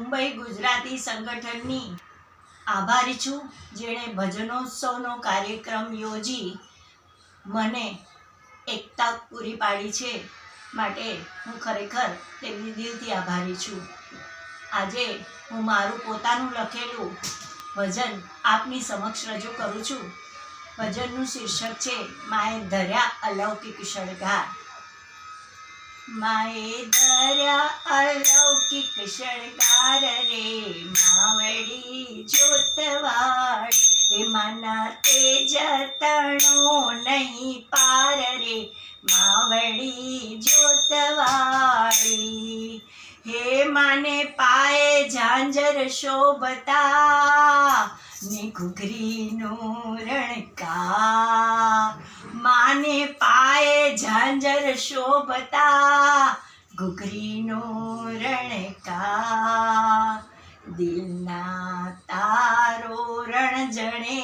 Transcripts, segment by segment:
મુંબઈ ગુજરાતી સંગઠનની આભારી છું, જેણે ભજનોત્સવનો કાર્યક્રમ યોજી મને એકતા પૂરી પાડી છે માટે હું ખરેખર તેમની દિલથી આભારી છું. આજે હું મારું પોતાનું લખેલું ભજન આપની સમક્ષ રજૂ કરું છું. ભજનનું શીર્ષક છે માએ ધર્યા અલૌકિક શણગાર. માએ ધર્યા અલૌકિક શણગાર રે, માવડી જોતવાડ એ માના તેજ તણો નહીં પાર રે, માવડી જોતવાળી હે માને પાએ ઝાંઝર શોભતા, ને ઘૂઘરીનું રણકા માને પાએ ઝાંઝર શોભતા, ઘૂઘરીનો રણકા દિલના તારો રણ જણે,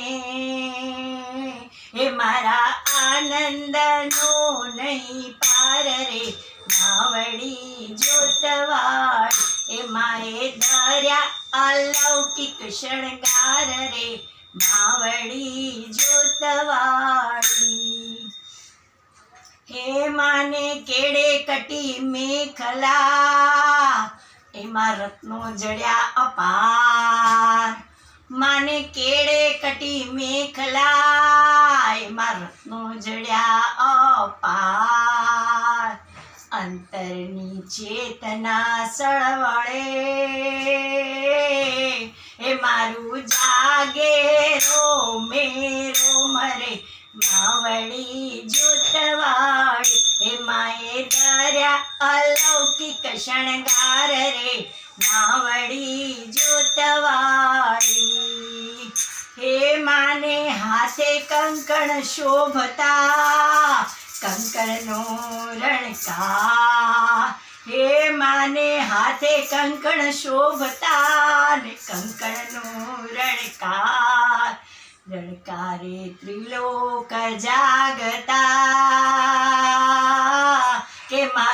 હે મારા આનંદનો નહીં પાર રે માવડી જોતવાળ એ માએ દર્યા અલૌકિક શણગાર રે માવડી જોતવાડી હે માને કેડે કટી મેખલા, એમાં રત્નો જડ્યા અપાર. માને કેડે કટી મેખલા, એમાં રત્નો જડ્યા અપાર. અંતરની ચેતના સળવળે દર્યા અલૌકિક શણગાર રે નાવડી જોતવાળી. હે માને હાથે કંકણ શોભતા, કંકણનો રણકા હે માને હાથે કંકણ શોભતા ને કંકણનો રણકાર રણકારે ત્રિલોક જાગતા.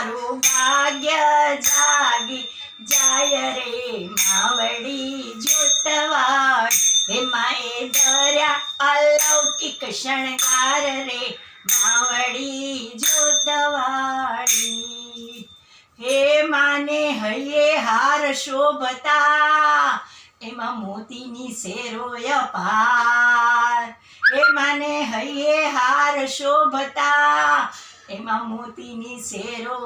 મારું ભાગ્ય જાગી જાય રે માવડી જોતવાળ હે માએ ધર્યા અલૌકિક શણગાર રે માવડી જોતવાળી હે માને હૈયે હાર શોભતા, એમાં મોતીની શેરોય પાર હે માને હૈયે હાર શોભતા એમાં મોતીની શેરો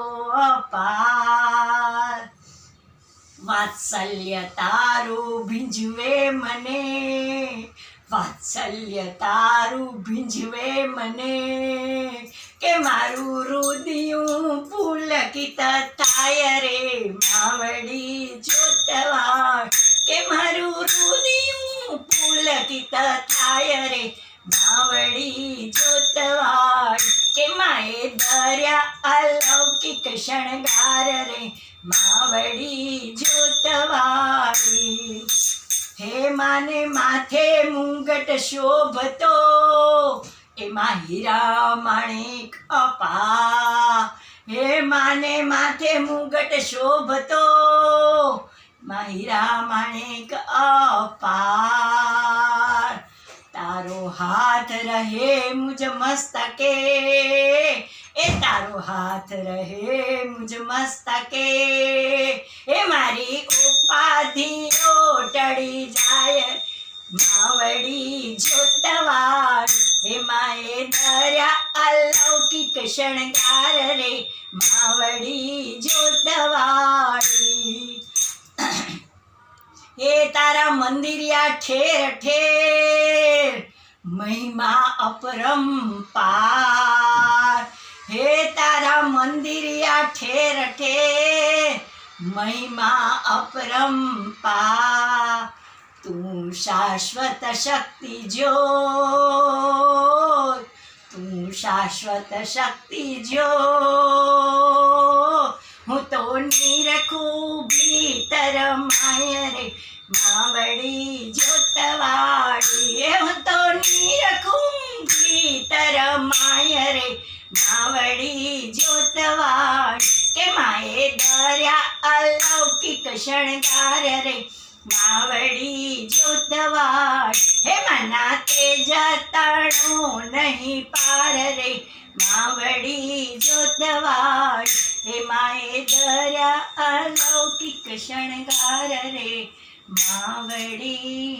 પાર વાત્સલ્ય તારું ભીંજવે મને વાત્સલ્ય તારું ભીંજવે મને કે મારું રુદિયું પુલકિત થાય રે માવડી જોતવા કે મારું રુદિયું પુલકિત થાય રે માવડી જોતવાડ કે માએ ધર્યા અલૌકિક શણગાર રે, માવડી જોતવાડી હે માને માથે મુંગટ શોભતો, એમાં હીરા માણેક અપા હે માને માથે મુંગટ શોભતો માં હીરા માણેક અપાર. તારો હાથ રહે મુજ મસ્તકે. એ તારો હાથ રહે મુજ મસ્તકે. એ મારી ઉપાધિઓ ટળી જાય. માવડી જોતવાર હે માએ દર્યા અલૌકિક શણગાર રે. માવડી તારા મંદિરિયા ઠેર ઠેર, મહિમા અપરંપાર હે તારા મંદિરિયા ઠેર ઠેર, મહિમા અપરંપાર તું શાશ્વત શક્તિ જો તું શાશ્વત શક્તિ જો હું તો નિરખું ભીતર માય રે માવડી જોતવાડી એ હું તો નિરખું ભીતર માય રે માવડી જોતવાડી કે માએ દર્યા અલૌકિક શણગાર રે, માવડી જોતવાડ હે મના તે જતાણું નહીં પાર રે, માવડી જોતવાડ દર્યા અલૌકિક શણગાર રે માવડી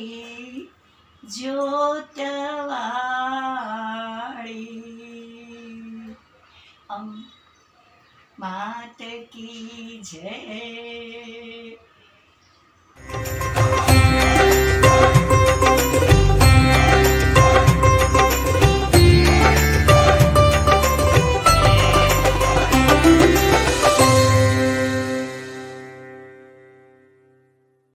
જોતવાળી અમ માત કી જય.